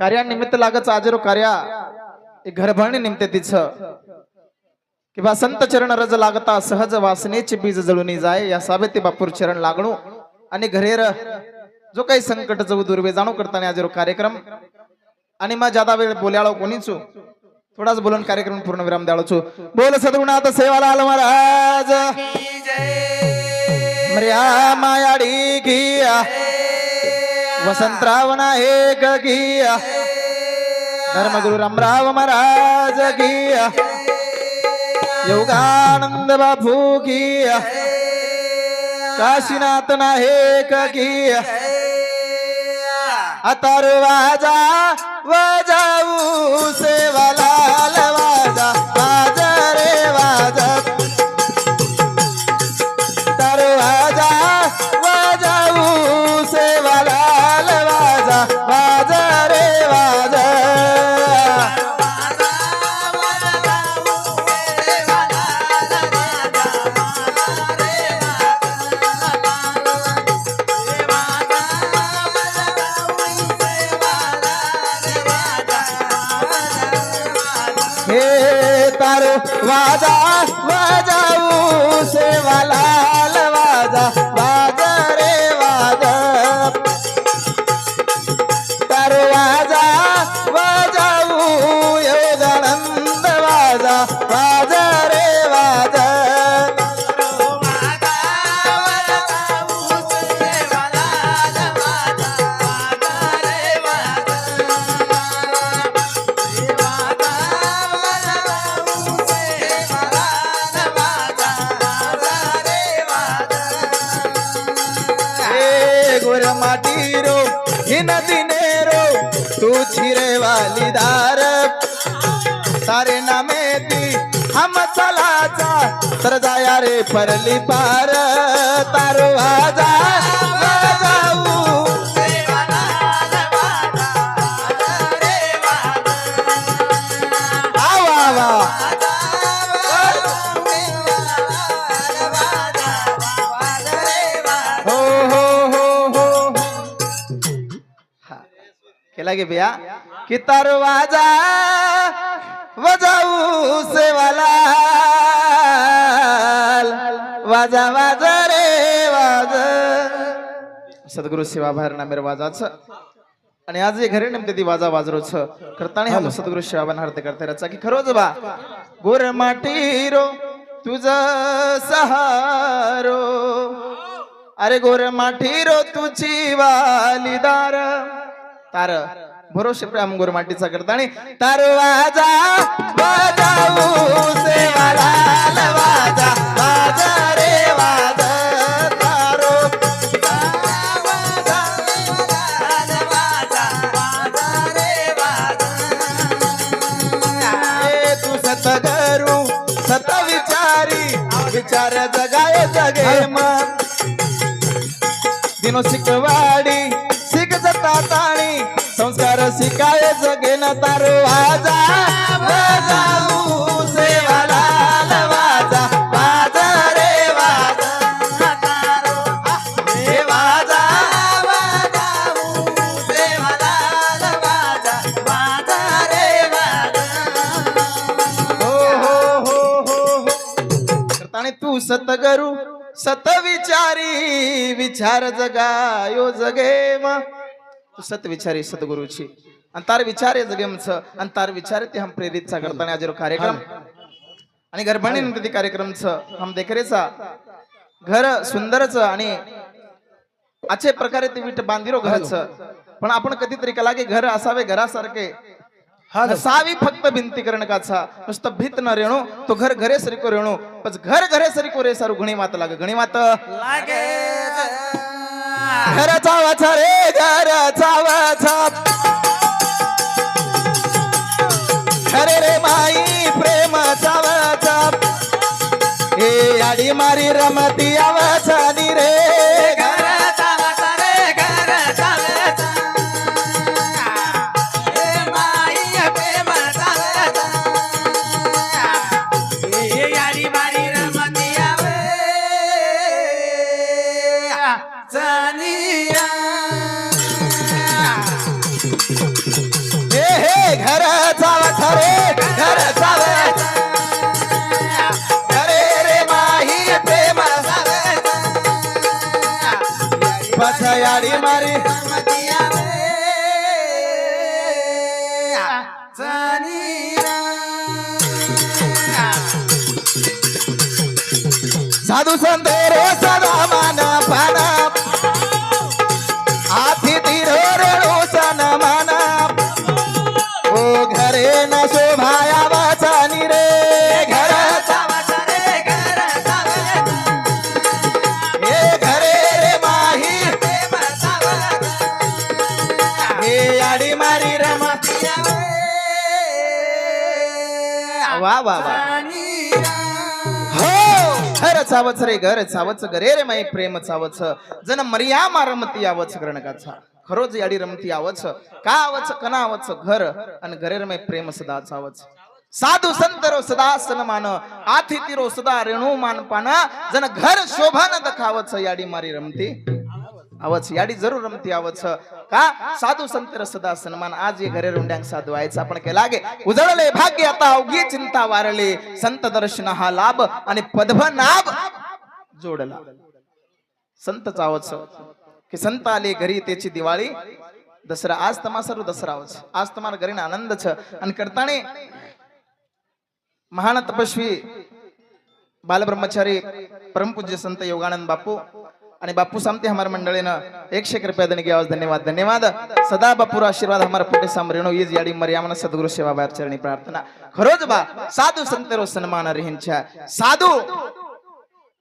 कार्यानिमित्त लागच आजरो कार्या एक घरभरणी निमते तिच. किंवा संत चरण रज लागता सहज वासनेचे बीज जळून जाय या साबेते बापूर चरण लागणू. आणि घरेर जो काही संकट जवू दुर्वे जाणू करताना आजरो कार्यक्रम. आणि मग जादा वेळ बोल्याळो कोणीचू? थोडाच बोलून कार्यक्रम पूर्ण विराम द्याळोचू. बोल सद्गुणात सेवालाल महाराज. मर्या मायाडी घिया. वसंतराव नायक घिया धर्मगुरु रामराव महाराज घिया योगानंद बाबू घिया काशीनाथ नायक घिया अतर वाजा वजाऊ सेवाला. वाजा वाजाऊ सेवालाल वाजा वाजा. दिनेरो तू छिरे वाली दार। सारे नामे ती हम चलाचा तर जाया रे परली पार। तारो आजा। केला गे बिया? कि तारो वाजा वजाऊ सेवाला। वाजा वाजा रे वाज। सद्गुरु सेवा बाहेर नामेर वाजाच. आणि आज हे घरी नेमते ती वाजा वाजरोच. करताना हम सद्गुरु सेवा बनहार ते करते रचा की खरोच बा? गोर माटीरो तुझ सहारो. अरे गोर माठीरो तुझी वालीदार. तार भरोसे प्रेम गोर माटीचा करता आणि तार वाजा वाजाऊ सेवाला वाजा वाजा रे वाजा तारो. सत विचारी विचार जगाय जगे मग दिनो शिकवाडी संस्कार शिकाय जगे न तारो वाजा. वाजाऊ सेवाला वाजा वाजा रे वाजा. हे वाजा. वाजाऊ सेवाला वाजा वाजा रे वाजा. हो हो हो हो हो. करताने तू सतगरू सत विचारी विचार जगायो जगे मा सत विचारी सतगुरुची अंतार विचारे जगेमच अंतार विचारे ते हम प्रेरितचा करताना आज कार्यक्रम। आणि गर्भाणी नंतर कार्यक्रमच हम देखरेचा घर सुंदरच आणि असे प्रकारे ते विट बांधिरो घरच पण आपण कधीतरी कला की घर असावे घरासारखे। नसावी फक्त भिंती करणकाचा नुसतं भीत न रेणू तो घर घरे सरिको रेणू। पण घर घरे सरिको रे सारू घणी मात लाग घणी मात घराचा वाचा रे घराचा वाचा. खरे रे माई प्रेमाचा वाचा. हे आडी मारी रमती आवाचा रे पछयाडी मारी. साधू संत रे सदा माना पाना. वा वा वा. हो घर चावच रे घर चावच गरे रे माई प्रेम चावच. जन मर्या मारमती आवच ग्रणकाचा खरोच याडी रमती आवच का कनावच कना घर. आणि घरे रे माई प्रेम सदा चावच. साधू संत रो सदा सन्मान आतिथी रो सदा रेणू मान पाना. जन घर शोभा न दखावच याडी मारी रमती. आवच याडी जरूर रमती आवच का? साधू संत सदा सन्मान आज ये घरे रुंड्यांग साधू आयच आपण केला लागे? उजळले भाग्य आता अवघी चिंता वारले. संत दर्शन हा लाभ आणि पदभ नाभ जोडला. संत चावच की संत आले घरी त्याची दिवाळी. दसरा आज तमा सर्व दसरा आवच आज तमार घरी ना आनंद छ आणि करताने महान तपस्वी बालब्रह्मचारी परमपूज्य संत योगानंद बापू आणि बापू सामते हमार मंडळीनं एकशे एक रुपया देणे आवाज धन्यवाद धन्यवाद. सदा बापूर आशीर्वाद हमारा पोटे सामरेणो ईज याडी मर्यामन सद्गुरु सेवा बाहेर चरणी प्रार्थना. खरोच बा साधू संत रो सन्मान रेंच्या साधू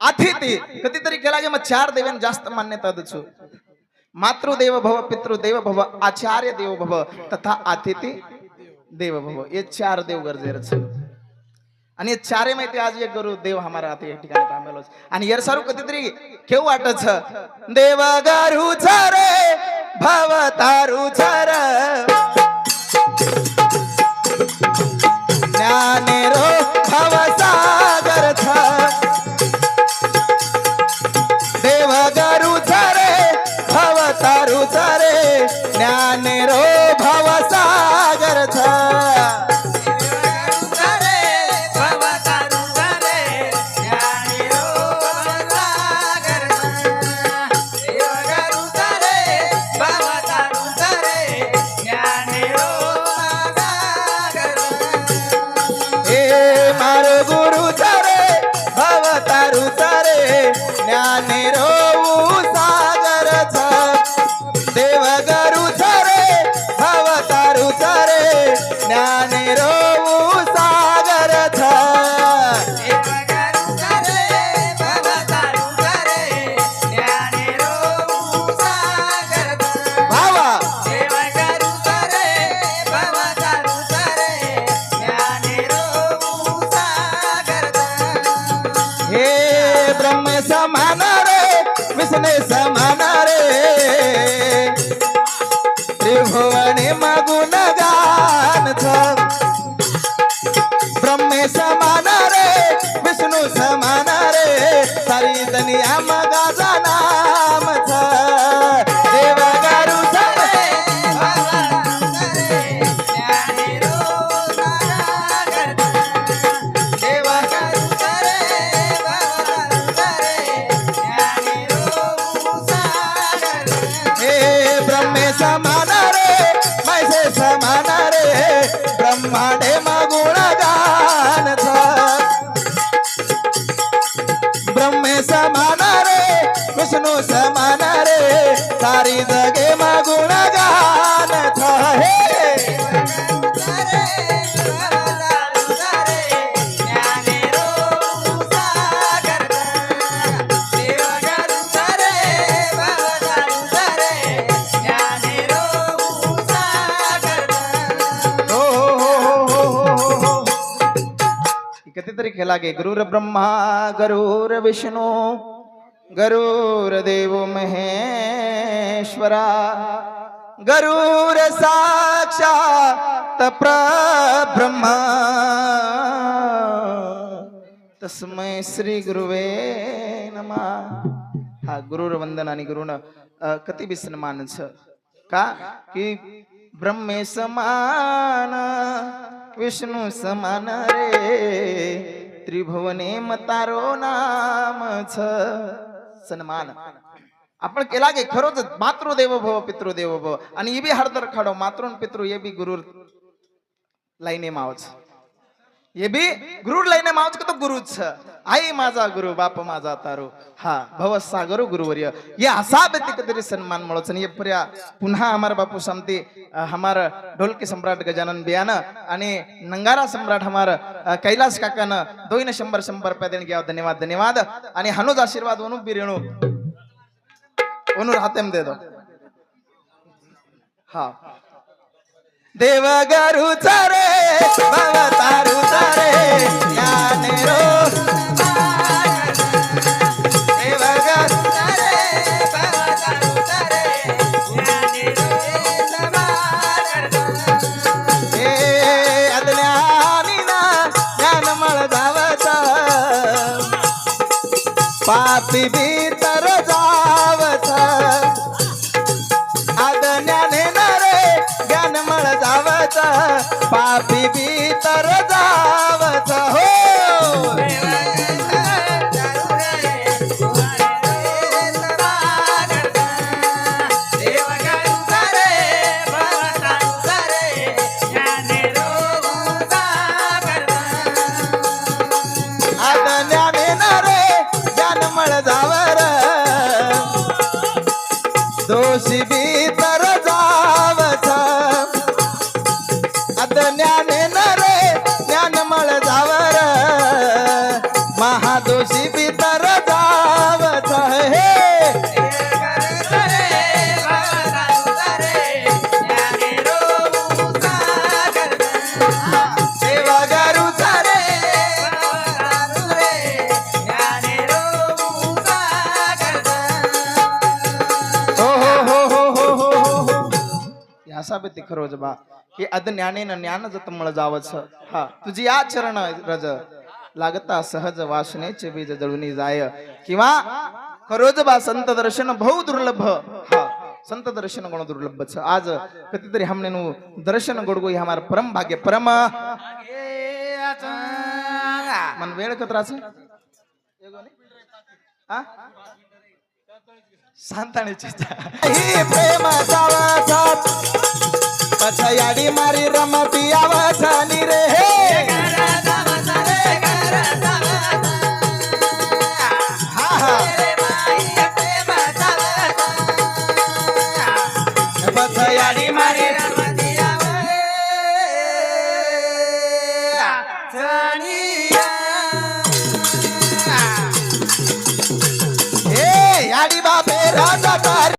अतिथी कधीतरी केला की मग चार देवांना जास्त मान्यता दचू. मातृदेव भव पितृदेव भव आचार्य देव भव तथा अतिथी देव भव. हे चार देव गरजेचं आणि चारे माहिती आज एक गुरु देव हमारा आता या ठिकाणी थांबलो आणि यार सारू कधीतरी केव वाटत देव गारू रे भव तारू र ज्ञाने रो भव विष्णू समान रे सारी जगे मगुण गान छ हे हो हो हो हो हो हो. हो गे गरुर ब्रह्मा गरुर विष्णू. गरुरदेव महेश्वरा गरुर साक्षात ब्रह्मा तस्मै श्री गुरुवे नमा। हा गुरुर वंदन आणि गुरुन अ, कति बी छ का? की ब्रह्मे समान विष्णू समान रे त्रिभुवने मतारो नाम छ सन्मान आपण केला की खरोच मातृदेव भव पितृदेव भव आणि ये बी हरदर खाडो मातृ पितृ ये बी गुरु लाईने मावच ये बी गुरु लाईने मावच का तो गुरुच आई माझा गुरु बाप माझा तारू. हा भव सागरो गुरुवर्य. ये असा व्यतिक तरी सन्मान મળો ये पर्या पुन्हा हमार बापू शांती हमार ढोलकी सम्राट गजानन बियान आणि नंगारा सम्राट हमार कैलास काकान दोन शंभर शंभर रुपया देण आहे. धन्यवाद धन्यवाद. आणि हनुज आशीर्वाद वनु बिरेणू. वनु राहतेम दे दो. हा. देव गरुचा रे भव तारुचा रे याने रो. देव गरुचा रे भव तारुचा रे हे अज्ञानीना ज्ञानमळ धावता. पापी भीतर पापी भीतर जावत हो यासा बी ती खरोज बा हे अज्ञानेन ज्ञान जत मळ जावच हा तुझी या चरण रज लागता सहज वासनेचे बीज जळूनी जाय। किंवा खरोज बा संत दर्शन भाऊ दुर्लभ। हा संत दर्शन गुण दुर्लभ छ आज कधीतरी हमने नु दर्शन गोडगो हमार परम भाग्य परम मन वेळ कत्राच सांताण्याची प्रेम मारी रमती आवाजानी रे.